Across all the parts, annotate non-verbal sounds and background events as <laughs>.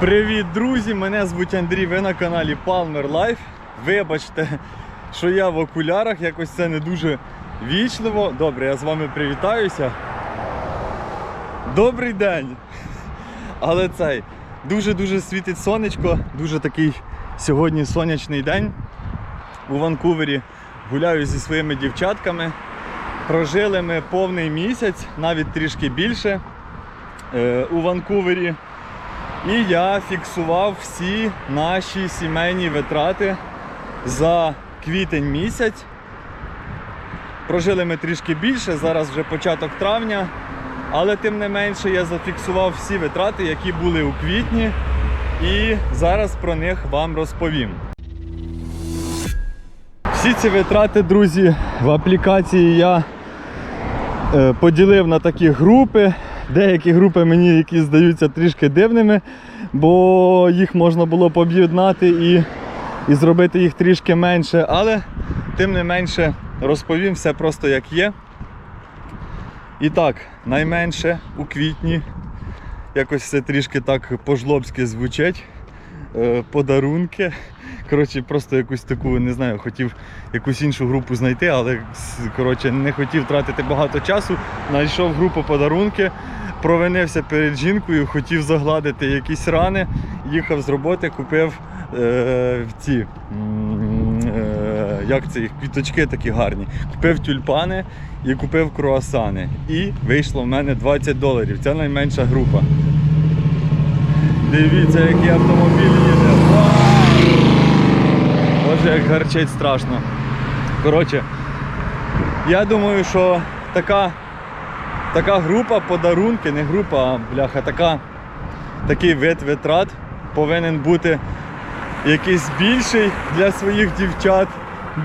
Привіт, друзі! Мене звуть Андрій, ви на каналі Palmer Life. Вибачте, що я в окулярах, якось це не дуже вічливо. Добре, я з вами привітаюся. Добрий день! Але цей дуже-дуже світить сонечко, дуже такий сьогодні сонячний день у Ванкувері. Гуляю зі своїми дівчатками. Прожили ми повний місяць, навіть трішки більше е, у Ванкувері. І я фіксував всі наші сімейні витрати за квітень місяць. Прожили ми трішки більше, зараз вже початок травня, але тим не менше я зафіксував всі витрати, які були у квітні, і зараз про них вам розповім. Всі ці витрати, друзі, в аплікації я е, поділив на такі групи. Деякі групи мені які здаються трішки дивними, бо їх можна було б об'єднати і, і зробити їх трішки менше, але тим не менше розповім все просто як є. І так, найменше у квітні, якось все трішки так по-жлобськи звучить. Е, Подарунки. Коротше, просто якусь таку, не знаю, хотів якусь іншу групу знайти, але коротше, не хотів тратити багато часу. Знайшов групу подарунки, провинився перед жінкою, хотів загладити якісь рани, їхав з роботи, купив е, ці. Е, як це квіточки такі гарні. Купив тюльпани і купив круасани. І вийшло в мене 20 доларів. Це найменша група. Дивіться, який автомобіль їде. Вау! Боже, як гарчить страшно. Коротше, я думаю, що така, така група подарунки, не група, а бляха, така, такий вид витрат повинен бути якийсь більший для своїх дівчат,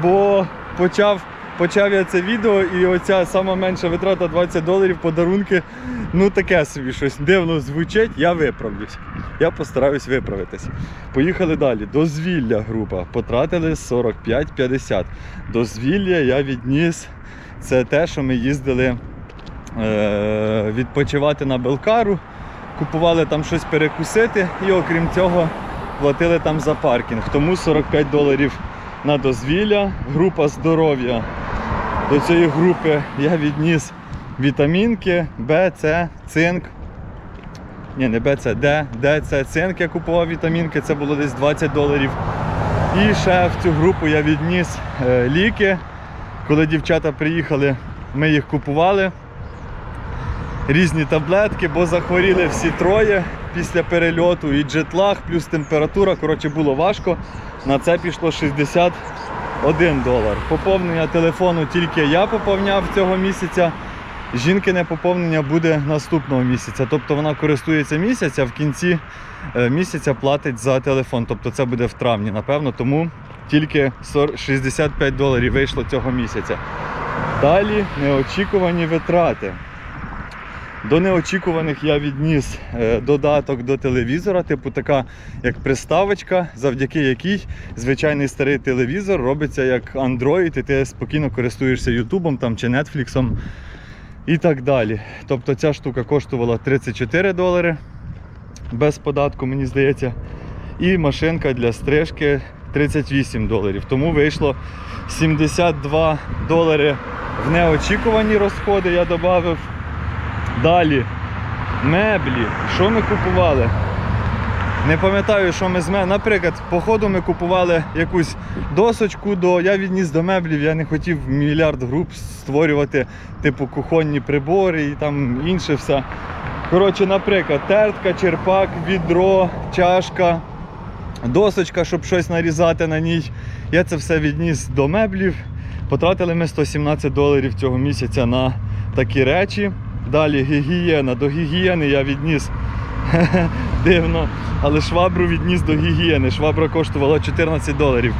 бо почав, почав я це відео і оця сама менша витрата 20 доларів подарунки. Ну таке собі щось дивно звучить, я виправлюсь. Я постараюсь виправитись. Поїхали далі. Дозвілля група. Потратили 45-50. Дозвілля я відніс. Це те, що ми їздили відпочивати на Белкару, купували там щось перекусити і окрім цього платили там за паркінг. Тому 45 доларів на дозвілля. Група здоров'я. До цієї групи я відніс вітамінки, Б, С, цинк. Ні, не Б, С, Д, Д, С, цинк. Я купував вітамінки, це було десь 20 доларів. І ще в цю групу я відніс е, ліки. Коли дівчата приїхали, ми їх купували. Різні таблетки, бо захворіли всі троє після перельоту і джетлаг, плюс температура. Коротше, було важко. На це пішло 61 долар. Поповнення телефону тільки я поповняв цього місяця. Жінкине поповнення буде наступного місяця. Тобто вона користується місяць, а в кінці е, місяця платить за телефон. Тобто це буде в травні, напевно, тому тільки 65 доларів вийшло цього місяця. Далі неочікувані витрати. До неочікуваних я відніс е, додаток до телевізора, типу така як приставочка, завдяки якій звичайний старий телевізор робиться як Android, і ти спокійно користуєшся Ютубом чи Netflix і так далі. Тобто ця штука коштувала 34 долари без податку, мені здається. І машинка для стрижки 38 доларів. Тому вийшло 72 долари в неочікувані розходи, я додав. Далі меблі. Що ми купували? Не пам'ятаю, що ми з меблі. Наприклад, по ходу ми купували якусь досочку до. Я відніс до меблів, я не хотів мільярд груп створювати, типу кухонні прибори і там інше все. Коротше, наприклад, тертка, черпак, відро, чашка, досочка, щоб щось нарізати на ній. Я це все відніс до меблів. Потратили ми 117 доларів цього місяця на такі речі. Далі гігієна. До гігієни я відніс <laughs> дивно, але швабру відніс до гігієни. Швабра коштувала 14 доларів.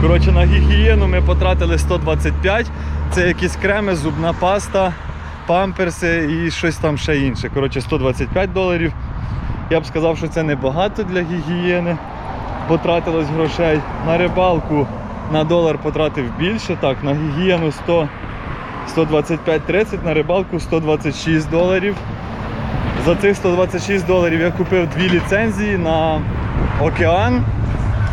Коротше, на гігієну ми потратили 125. Це якісь креми, зубна паста, памперси і щось там ще інше. Коротше, 125 доларів. Я б сказав, що це небагато для гігієни. Потратилось грошей. На рибалку на долар потратив більше. Так, на гігієну 100, 125-30, на рибалку 126 доларів. За цих 126 доларів я купив дві ліцензії на океан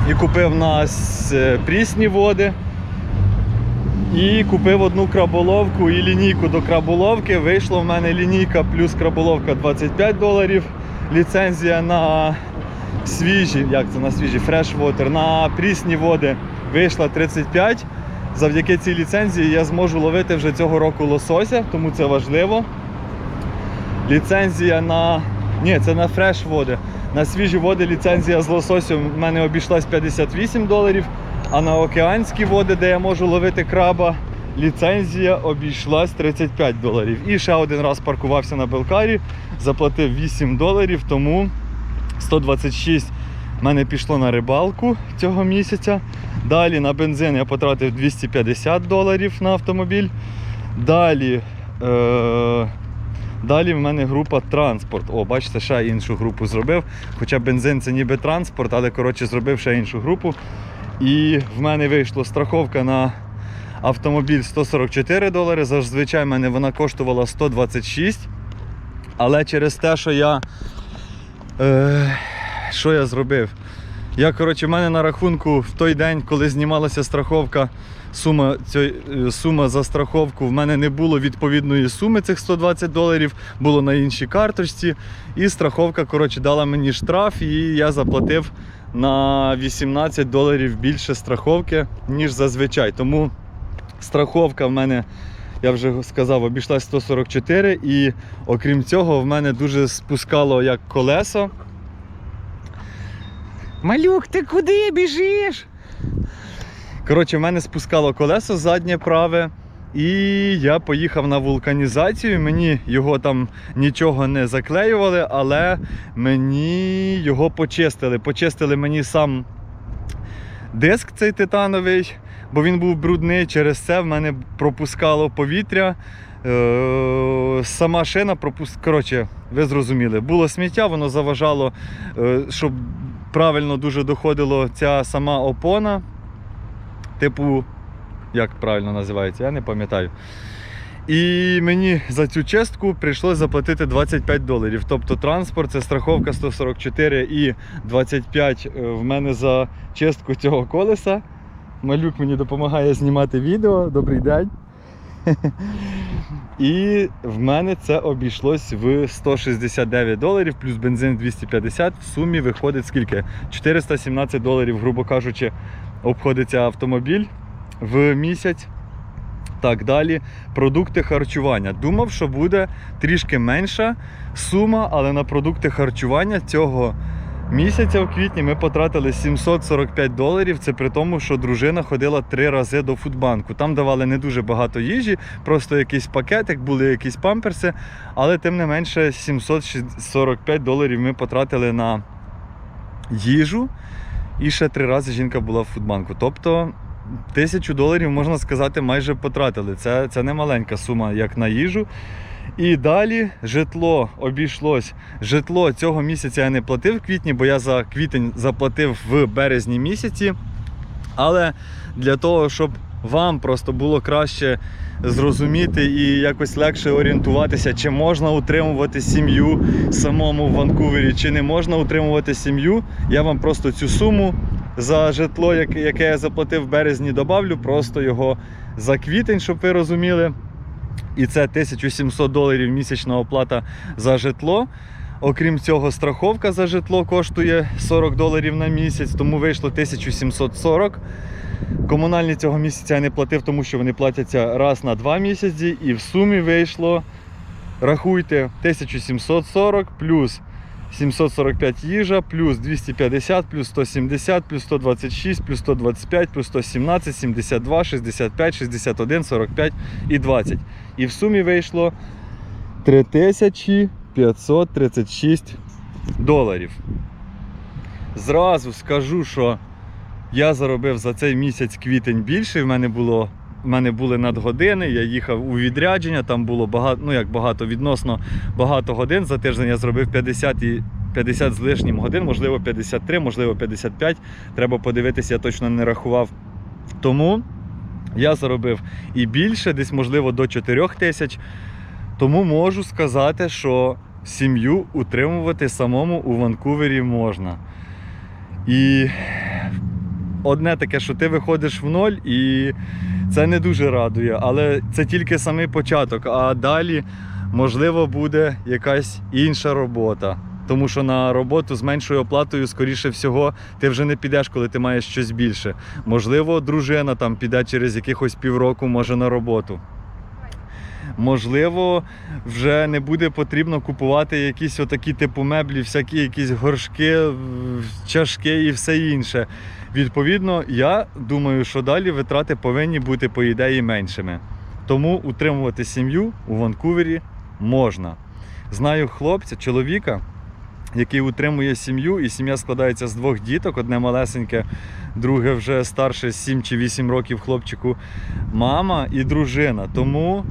і купив на е, прісні води. І купив одну краболовку і лінійку до краболовки. Вийшло в мене лінійка плюс краболовка 25 доларів. Ліцензія на свіжі, як це на свіжі, фрешвотер, на прісні води вийшла 35. Завдяки цій ліцензії я зможу ловити вже цього року лосося, тому це важливо. Ліцензія на. Ні, це на фреш води. На свіжі води ліцензія з лососем в мене обійшлась 58 доларів, а на океанські води, де я можу ловити краба, ліцензія обійшлась 35 доларів. І ще один раз паркувався на Белкарі, заплатив 8 доларів, тому 126 в мене пішло на рибалку цього місяця. Далі на бензин я потратив 250 доларів на автомобіль. Далі. Е- Далі в мене група транспорт. О, бачите, ще іншу групу зробив. Хоча бензин це ніби транспорт, але коротше зробив ще іншу групу. І в мене вийшла страховка на автомобіль 144 долари. Зазвичай в мене вона коштувала 126. Але через те, що я. Е, що я зробив? Я, коротше, в мене на рахунку в той день, коли знімалася страховка, сума, цієї- е, сума за страховку, в мене не було відповідної суми цих 120 доларів, було на іншій карточці. І страховка коротше, дала мені штраф, і я заплатив на 18 доларів більше страховки, ніж зазвичай. Тому страховка в мене, я вже сказав, обійшлась 144. І окрім цього, в мене дуже спускало як колесо. Малюк, ти куди біжиш? Коротше, в мене спускало колесо заднє праве. І я поїхав на вулканізацію. Мені його там нічого не заклеювали, але мені його почистили. Почистили мені сам диск цей титановий, бо він був брудний. Через це в мене пропускало повітря. Е, Сама шина пропуск... Коротше, ви зрозуміли, було сміття, воно заважало, е, щоб правильно дуже доходило ця сама опона. Типу, як правильно називається, я не пам'ятаю. І мені за цю чистку прийшлося заплатити 25 доларів. Тобто транспорт, це страховка 144 і 25 в мене за чистку цього колеса. Малюк мені допомагає знімати відео. Добрий день. І в мене це обійшлось в 169 доларів, плюс бензин 250. В сумі виходить скільки? 417 доларів, грубо кажучи, обходиться автомобіль в місяць. Так далі. Продукти харчування. Думав, що буде трішки менша сума, але на продукти харчування цього місяця в квітні ми потратили 745 доларів. Це при тому, що дружина ходила три рази до фудбанку. Там давали не дуже багато їжі, просто якийсь пакетик, були якісь памперси, але тим не менше 745 доларів ми потратили на їжу. І ще три рази жінка була в фудбанку. Тобто тисячу доларів, можна сказати, майже потратили. Це, це не маленька сума, як на їжу. І далі житло обійшлось. Житло цього місяця я не платив в квітні, бо я за квітень заплатив в березні місяці. Але для того, щоб вам просто було краще зрозуміти і якось легше орієнтуватися, чи можна утримувати сім'ю самому в Ванкувері, чи не можна утримувати сім'ю, я вам просто цю суму за житло, яке я заплатив в березні, добавлю, просто його за квітень, щоб ви розуміли. І це 1700 доларів місячна оплата за житло. Окрім цього, страховка за житло коштує 40 доларів на місяць, тому вийшло 1740. Комунальні цього місяця я не платив, тому що вони платяться раз на два місяці. І в сумі вийшло, рахуйте, 1740 плюс 745 їжа, плюс 250, плюс 170, плюс 126, плюс 125, плюс 117, 72, 65, 61, 45 і 20. І в сумі вийшло 3536 доларів. Зразу скажу, що я заробив за цей місяць квітень більше. В мене було. В мене були надгодини, я їхав у відрядження, там було багато, ну як багато, відносно багато годин. За тиждень я зробив 50 і 50 з лишнім годин, можливо 53, можливо 55. Треба подивитися, я точно не рахував. Тому я заробив і більше, десь можливо до 4 тисяч. Тому можу сказати, що сім'ю утримувати самому у Ванкувері можна. І одне таке, що ти виходиш в ноль, і це не дуже радує, але це тільки самий початок. А далі, можливо, буде якась інша робота. Тому що на роботу з меншою оплатою, скоріше всього, ти вже не підеш, коли ти маєш щось більше. Можливо, дружина там піде через якихось півроку, може на роботу. Можливо, вже не буде потрібно купувати якісь отакі типу меблі, всякі якісь горшки, чашки і все інше. Відповідно, я думаю, що далі витрати повинні бути по ідеї меншими. Тому утримувати сім'ю у Ванкувері можна. Знаю хлопця, чоловіка, який утримує сім'ю, і сім'я складається з двох діток: одне малесеньке, друге вже старше 7 чи 8 років хлопчику, мама і дружина. Тому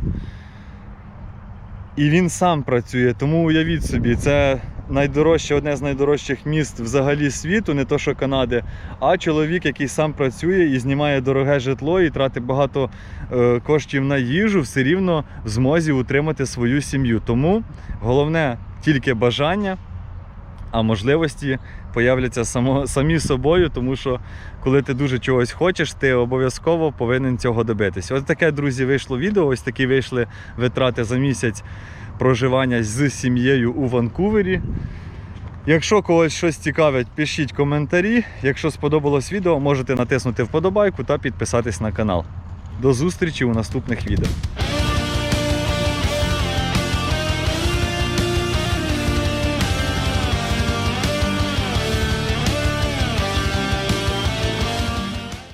і він сам працює. Тому уявіть собі, це найдорожче, одне з найдорожчих міст взагалі світу, не то що Канади, а чоловік, який сам працює і знімає дороге житло і тратить багато е, коштів на їжу, все рівно в змозі утримати свою сім'ю. Тому головне тільки бажання, а можливості появляться само, самі собою, тому що коли ти дуже чогось хочеш, ти обов'язково повинен цього добитися. Ось таке, друзі, вийшло відео. Ось такі вийшли витрати за місяць проживання з сім'єю у Ванкувері. Якщо когось щось цікавить, пишіть коментарі. Якщо сподобалось відео, можете натиснути вподобайку та підписатись на канал. До зустрічі у наступних відео.